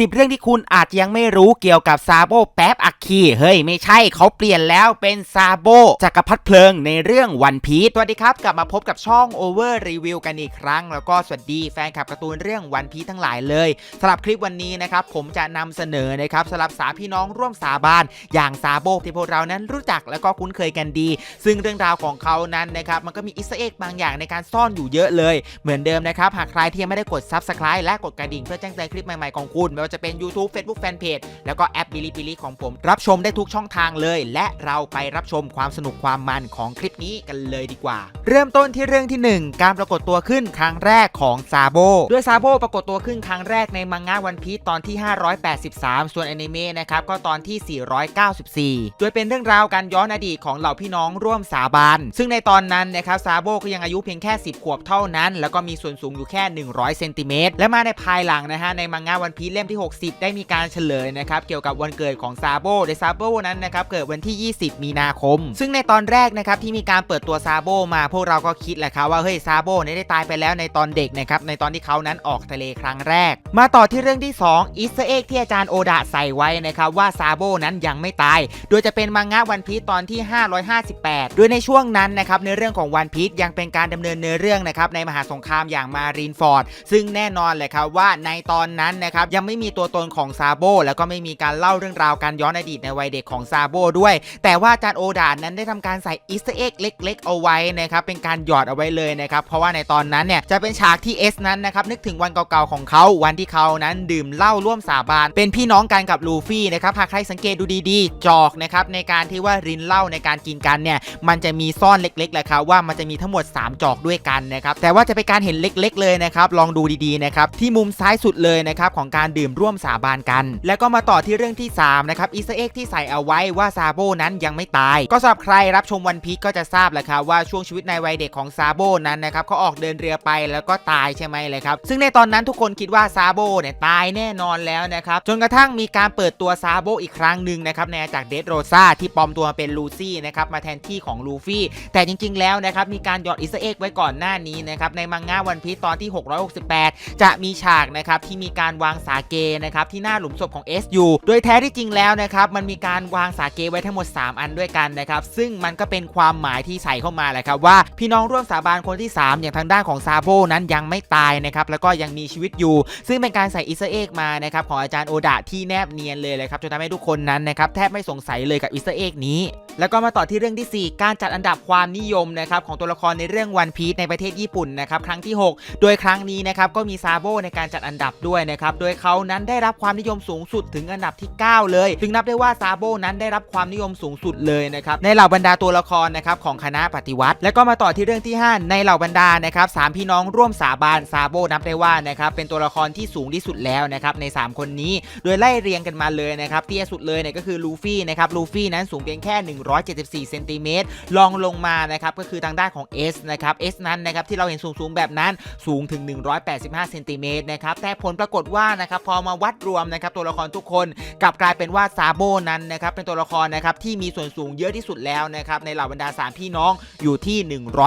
10 เรื่องที่คุณอาจจะยังไม่รู้เกี่ยวกับซาโบแป๊บอักคีเฮ้ยไม่ใช่เขาเปลี่ยนแล้วเป็นซาโบจักรพรรดิเพลิงในเรื่องวันพีซสวัสดีครับ กลับมาพบกับช่อง Over Review กันอีกครั้ง แล้วก็สวัสดีแฟนคลับการ์ตูนเรื่องวันพีซทั้งหลายเลยสำหรับคลิปวันนี้นะครับผมจะนำเสนอนะครับสำหรับสาพี่น้องร่วมสาบานอย่างซาโบที่พวกเรานั้นรู้จักแล้วก็คุ้นเคยกันดี ซึ่งเรื่องราวของเขานั้นนะครับมันก็มีอิสเอ็กบางอย่างในการซ่อนอยู่เยอะเลย เหมือนเดิมนะครับหากใครที่ยังไม่ได้กด Subscribe และกดกระดิ่งเพื่อแจ้งเตือนคลิปใหม่ๆของคุณไม่ว่าจะเป็น YouTube Facebook Fanpage แล้วก็แอปบิลิบิลิของผม รับชมได้ทุกช่องทางเลย และเราไปรับชมความสนุกความมันของคลิปนี้กันเลยดีกว่า เริ่มต้นที่เรื่องที่ 1 การปรากฏตัวขึ้นครั้งแรกของซาโบด้วยซาโบปรากฏตัวขึ้นครั้งแรกในมังงะวันพี e ตอนที่ 583 ส่วนอนิเมะนะครับก็ตอนที่ 494 โดยเป็นเรื่องราวการย้อนอดีตของเหล่าพี่น้องร่วมสาบานซึ่งในตอนนั้นนะครับซาโบก็ยังอายุเพียงแค่ 10 ขวบเท่านั้น แล้วก็มีส่วนสูงอยู่แค่ 100 เซนติเมตรและมาในภายหลังนะฮะในมังงะวันพีเล่มที่60 ได้มีการเฉลยนะครับเกี่ยวกับวันเกิดของซาโบโดยซาโบนั้นนะครับเกิดวันที่ 20 มีนาคม ซึ่งในตอนแรกนะครับที่มีการเปิดตัวซาโบมาพวกเราก็คิดแหละครับว่าเฮ้ยซาโบเนี่ยได้ตายไปแล้วในตอนเด็กนะครับในตอนที่เขานั้นออกทะเลครั้งแรก มาต่อที่เรื่องที่ 2อีสเอ็กที่อาจารย์โอดะใส่ไว้นะครับว่าซาโบนั้นยังไม่ตาย โดยจะเป็นมังงะวันพีซตอนที่ 558 โดยในช่วงนั้นนะครับในเรื่องของวันพีซยังเป็นการดำเนินเนื้อเรื่องนะครับในมหาสงครามอย่างมารีนฟอร์ดซึ่งแน่นอนเลยครับว่าในตอนนั้นนะครับยังไม่มีตัวตนของซาโบแล้วก็ไม่มีการเล่าเรื่องราวการย้อนอดีตในวัยเด็กของซาโบด้วย แต่ว่าจาร์โอดานั้นได้ทำการใส่อีสเอ็กเล็ก ๆ เอาไว้นะครับเป็นการหยอดเอาไว้เลยนะครับเพราะว่าในตอนนั้นเนี่ยจะเป็นฉากที่เอสนั้นนะครับนึกถึงวันเก่าๆของเขาวันที่เขานั้นดื่มเหล้าร่วมสาบาน เป็นพี่น้องกันกับลูฟี่นะครับหากใครสังเกตดูดีๆ จอกนะครับในการที่ว่ารินเหล้าในการกินกันเนี่ยมันจะมีซ่อนเล็กๆแหละครับว่ามันจะมีทั้งหมด 3 จอกด้วยกันนะครับแต่ว่าจะเป็นการเห็นเล็ก ๆ เลยนะครับลองดูดีๆนะครับที่มุมซ้ายสุดเลยนะครับของการดื่มร่วมสาบานกัน แล้วก็มาต่อที่เรื่องที่ 3 นะครับอีสเอ็กที่ใส่เอาไว้ว่าซาโบนั้นยังไม่ตาย ก็สำหรับใครรับชมวันพีก็จะทราบแหละครับว่าช่วงชีวิตในวัยเด็กของซาโบนั้นนะครับเขาออกเดินเรือไปแล้วก็ตายใช่ไหมเลยครับซึ่งในตอนนั้นทุกคนคิดว่าซาโบเนี่ยตายแน่นอนแล้วนะครับจนกระทั่งมีการเปิดตัวซาโบอีกครั้งหนึ่งนะครับในจากเดดโรซาที่ปลอมตัวมาเป็นลูซี่นะครับมาแทนที่ของลูฟี่แต่จริง ๆ แล้วนะครับมีการหยอดอิสเอ็กไว้ก่อนหน้านี้นะครับในมังงะวันพีตอนที่ 668 จะมีฉากนะครับที่มีการวางสาเกนะครับที่หน้าหลุมศพของ SU โดยแท้ที่จริงแล้วนะครับมันมีการวางสาเกไว้ทั้งหมด 3 อันด้วยกันนะครับซึ่งมันก็เป็นความหมายที่ใส่เข้ามาแหละครับว่าพี่น้องร่วมสาบานคนที่ 3 อย่างทางด้านของซาโบนั้นยังไม่ตายนะครับแล้วก็ยังมีชีวิตอยู่ ซึ่งเป็นการใส่อิสเอ็กมานะครับของอาจารย์โอดะที่แนบเนียนเลยเลยครับจนทำให้ทุกคนนั้นนะครับแทบไม่สงสัยเลยกับอิสเอ็กนี้ แล้วก็มาต่อที่เรื่องที่ 4 การจัดอันดับความนิยมนะครับของตัวละครในเรื่องวันพี e ในประเทศญี่ปุ่นนะครับครั้งที่ 6 โดยครั้งนี้นะครับก็มีซาโบในการจัดอันดับด้วยนะครับโดยเขานั้นได้รับความนิยมสูงสุดถึงอันดับที่ 9 เลยถึงนับได้ว่าซาโบนั้นได้รับความนิยมสูงสุดเลยนะครับในเหล่าบรรดาตัวละครนะครับของคณะปฏิวัติ แล้วก็มาต่อที่เรื่องที่ 5 ในเหล่าบรรดานะครับสามพี่น้องร่วมสาบานซาโบนับได้ว่านะครับเป็นตัวละครที่สูงที่สุดแล้วนะครับใน 3 คนนี้ โดยไล่เรียงกันมาเลยนะครับเตี้ยสุดเลยเนี่ยก็คือลูฟี่นะครับลูฟี่นั้นสูงเพียงแค่174เซนติเมตรลองลงมานะครับก็คือทางด้านของ S นะครับ S นั้นนะครับที่เราเห็นสูงๆแบบนั้นสูงถึง 185เซนติเมตรนะครับแต่ผลปรากฏว่านะครับพอมาวัดรวมนะครับตัวละครทุกคนกลับกลายเป็นว่าซาโบนั้นนะครับเป็นตัวละครนะครับที่มีส่วนสูงเยอะที่สุดแล้วนะครับในเหล่าบรรดา3พี่น้องอยู่ที่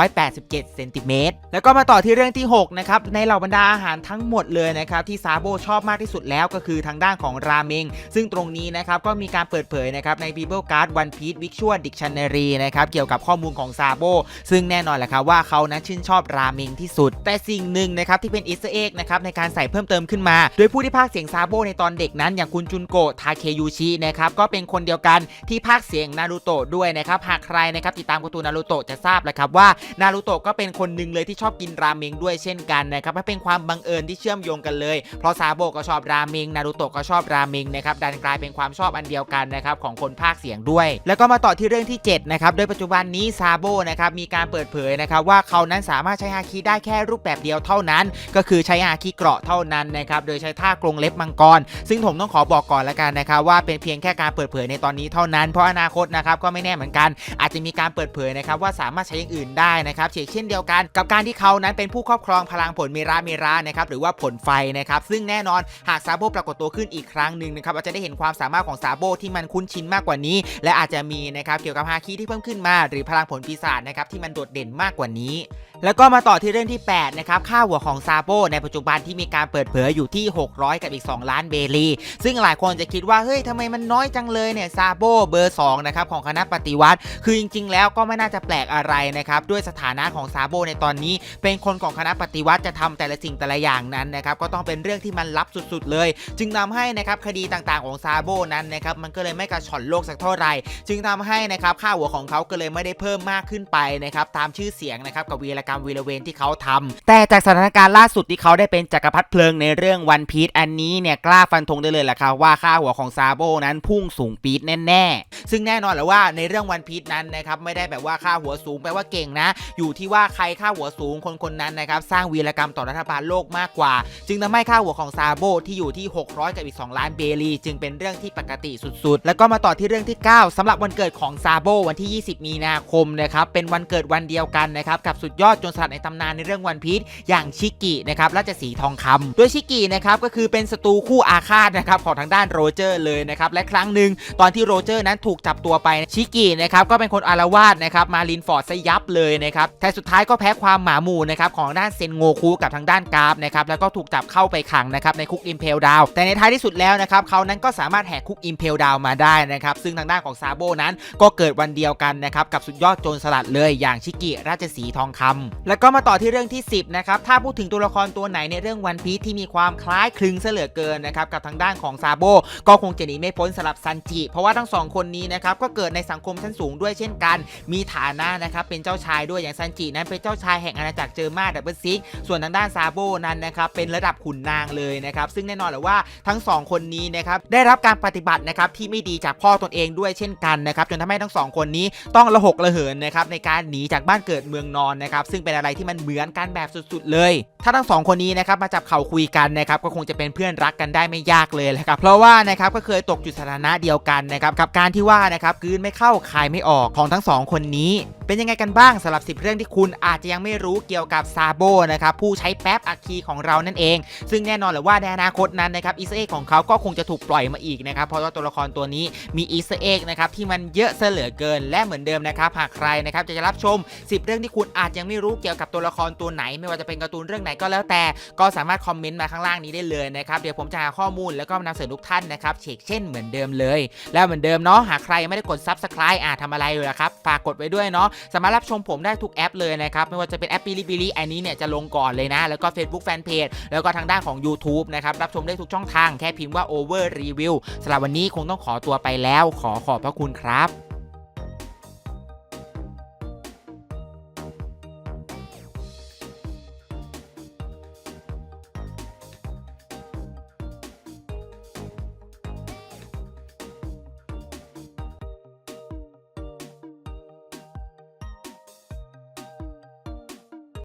187เซนติเมตรแล้วก็มาต่อที่เรื่องที่6นะครับในเหล่าบรรดาอาหารทั้งหมดเลยนะครับที่ซาโบชอบมากที่สุดแล้วก็คือทางด้านของราเมง ซึ่งตรงนี้นะครับก็มีการเปิดเผยนะครับใน Bible Card One Piece Visual Dictionary นะครับเกี่ยวกับข้อมูลของซาโบซึ่งแน่นอนแหละครับว่าเขานั้นชื่นชอบราเมงที่สุด แต่สิ่งหนึ่งนะครับที่เป็นอิสเอ็กนะครับในการใส่เพิ่มเติมขึ้นมา โดยผู้ที่พากเสียงซาโบในตอนเด็กนั้น อย่างคุณจุนโกะทาเคยูชินะครับก็เป็นคนเดียวกันที่พากเสียงนารูโตะด้วยนะครับหากใครนะครับติดตามการ์ตูนนารูโตะจะทราบแหละครับว่านารูโตะก็เป็นคนหนึ่งเลยที่ชอบกินราเมงด้วยเช่นกันนะครับเป็นความบังเอิญที่เชื่อมโยงกันเลย เพราะซาโบก็ชอบราเมงนารูโตะก็ชอบราเมงนะครับดันกลายเป็นความชอบอันเดียวกันนะครับของคนภาคเสียงด้วย แล้วก็มาต่อที่เรื่องที่ 7 นะครับ โดยปัจจุบันนี้ซาโบนะครับมีการเปิดเผยนะครับว่าเขานั้นสามารถใช้ฮาคิได้แค่รูปแบบเดียวเท่านั้น ก็คือใช้ฮาคิเกราะเท่านั้นนะครับโดยใช้ท่ากรงเล็บมังกร ซึ่งผมต้องขอบอกก่อนละกันนะครับว่าเป็นเพียงแค่การเปิดเผยในตอนนี้เท่านั้น เพราะอนาคตนะครับก็ไม่แน่เหมือนกัน อาจจะมีการเปิดเผยนะครับว่าสามารถใช้อย่างอื่นได้นะครับเช่นเดียวกัน กับการที่เขานั้นเป็นผู้ครอบครองพลังผลเมราเมรานะครับหรือว่าผลไฟนะครับซึ่งแน่นอนหากซาโบปรากฏตัวขึ้นอีกครั้งหนึ่งนะครับเราจะได้เห็นความสามารถของซาโบที่มันคุ้นชินมากกว่านี้ และอาจจะมีนะครับนะครับเกี่ยวกับฮาคิที่เพิ่มขึ้นมา หรือพลังผลปีศาจนะครับที่มันโดดเด่นมากกว่านี้ แล้วก็มาต่อที่เรื่องที่8นะครับค่าหัวของซาโบในปัจจุบันที่มีการเปิดเผยอยู่ที่ 600 กับอีก 2 ล้านเบลีซึ่งหลายคนจะคิดว่าเฮ้ยทำไมมันน้อยจังเลยเนี่ยซาโบเบอร์2นะครับของคณะปฏิวัติ คือจริง ๆ แล้วก็ไม่น่าจะแปลกอะไรนะครับด้วยสถานะของซาโบในตอนนี้ เป็นคนของคณะปฏิวัติจะทำแต่ละสิ่งแต่ละอย่างนั้นนะครับก็ต้องเป็นเรื่องที่มันลับสุดๆ เลย จึงนำให้นะครับคดีต่างๆของซาโบนั้นนะครับมันก็เลยไม่กระชอนโลกสักเท่าไหร่จึงทำให้นะครับค่าหัวของเขาก็เลยไม่ได้เพิ่มมากขึ้นไปนะครับตามชื่อเสียงนะครับกับวีรกรรมวีรเวรที่เขาทำแต่จากสถานการณ์ล่าสุดที่เขาได้เป็นจักรพรรดิเพลิงในเรื่องวันพี e อันนี้เนี่ยกล้าฟันธงได้เลยแหละครับว่าค่าหัวของซาโบนั้นพุ่งสูงปี๊ดแน่ ๆ ซึ่งแน่นอนแหละว่าในเรื่องวันพี e นั้นนะครับไม่ได้แบบว่าค่าหัวสูงแปลว่าเก่งนะ อยู่ที่ว่าใครค่าหัวสูงคนคนนั้นนะครับสร้างวีรกรรมต่อรัฐบาลโลกมากกว่า จึงทำให้ค่าหัวของซาโบที่อยู่ที่ 600 กับอีก 2 ล้านเบลี จึงเป็นเรื่องที่ปกติสุดๆ แล้วก็มาต่อที่เรื่องที่ 9สำหรับวันเกิดของของซาโบวันที่ 20 มีนาคมนะครับเป็นวันเกิดวันเดียวกันนะครับกับสุดยอดจนสลัดในตำนานในเรื่องวันพี e อย่างชิกินะครับราชสีทองคำโดยชิกินะครับก็คือเป็นศัตรูคู่อาฆาตนะครับของทางด้านโรเจอร์เลยนะครับและครั้งหนึ่งตอนที่โรเจอร์นั้นถูกจับตัวไปชิกินะครับก็เป็นคนอารวาสนะครับมาลินฟอร์ดซะยับเลยนะครับแต่สุดท้ายก็แพ้ความหมาหมู่นะครับของด้านเซนโงคุกับทางด้านกราฟนะครับแล้วก็ถูกจับเข้าไปขังนะครับในคุกอิมเพลดาวแต่ในท้ายที่สุดแล้วนะครับเขานั้นก็สามารถแหกคุกอิมเพลดาวมาได้นะครับซึ่งทางด้านของซาโบนั้นก็เกิดวันเดียวกันนะครับกับสุดยอดโจรสลัดเลยอย่างชิกิราชสีทองคำแล้วก็มาต่อที่เรื่องที่ 10นะครับถ้าพูดถึงตัวละครตัวไหนในเรื่องวันพีที่มีความคล้ายคลึงเสลือเกินนะครับกับทางด้านของซาโบก็คงจะหนีไม่พ้นสำหรับซันจิ เพราะว่าทั้งสองคนนี้นะครับก็เกิดในสังคมชั้นสูงด้วยเช่นกัน มีฐานะนะครับเป็นเจ้าชายด้วยอย่างซันจินั้นเป็นเจ้าชายแห่งอาณาจักรเจอมาดับเบิลซิกส่วนทางด้านซาโบนั้นนะครับเป็นระดับขุนนางเลยนะครับซึ่งแน่นอนเลยว่าทั้งสองคนนี้นะครับได้รับการปฏิบัตินะครับที่ไม่ดีจากพ่อตนเองด้วยเช่นกันนะครับจนทำให้ทั้งสองคนนี้ต้องระหกระเหินนะครับในการหนีจากบ้านเกิดเมืองนอนนะครับซึ่งเป็นอะไรที่มันเหมือนกันแบบสุดๆเลย ถ้าทั้งสองคนนี้นะครับมาจับเข่าคุยกันนะครับก็คงจะเป็นเพื่อนรักกันได้ไม่ยากเลยแหละครับเพราะว่านะครับก็เคยตกอยู่สถานะเดียวกันนะครับกับการที่ว่านะครับกืนไม่เข้าคายไม่ออกของทั้งสองคนนี้เป็นยังไงกันบ้างสำหรับ 10 เรื่องที่คุณอาจจะยังไม่รู้เกี่ยวกับซาโบนะครับผู้ใช้แป๊บอัคคีของเรานั่นเอง ซึ่งแน่นอนเลยว่าในอนาคตนั้นนะครับอีสเอ็กของเขาก็คงจะถูกปล่อยมาอีกนะครับเพราะว่าตัวละครตัวนี้มีอีสเอ็กนะครับที่มันเยอะเสเหลือเกิน และเหมือนเดิมนะครับหากใครนะครับจะรับชม 10 เรื่องที่คุณอาจยังไม่รู้เกี่ยวกับตัวละครตัวไหน ไม่ว่าจะเป็นการ์ตูนเรื่องไหนก็แล้วแต่ ก็สามารถคอมเมนต์มาข้างล่างนี้ได้เลยนะครับเดี๋ยวผมจะหาข้อมูลแล้วก็นำเสนอทุกท่านนะครับเชกเช่นเหมือนเดิมเลย แล้วเหมือนเดิมเนาะหากใครไม่ได้กด Subscribe อะทำอะไรอยู่ล่ะครับฝากกดไว้ด้วยเนาะสามารถรับชมผมได้ทุกแอปเลยนะครับไม่ว่าจะเป็นแอปบิลิบิลิอันนี้เนี่ยจะลงก่อนเลยนะ แล้วก็ Facebook Fanpage แล้วก็ทางด้านของ YouTube นะครับรับชมได้ทุกช่องทางแค่พิมพ์ว่า Over Review สำหรับวันนี้คงต้องขอตัวไปแล้ว ขอขอบพระคุณครับ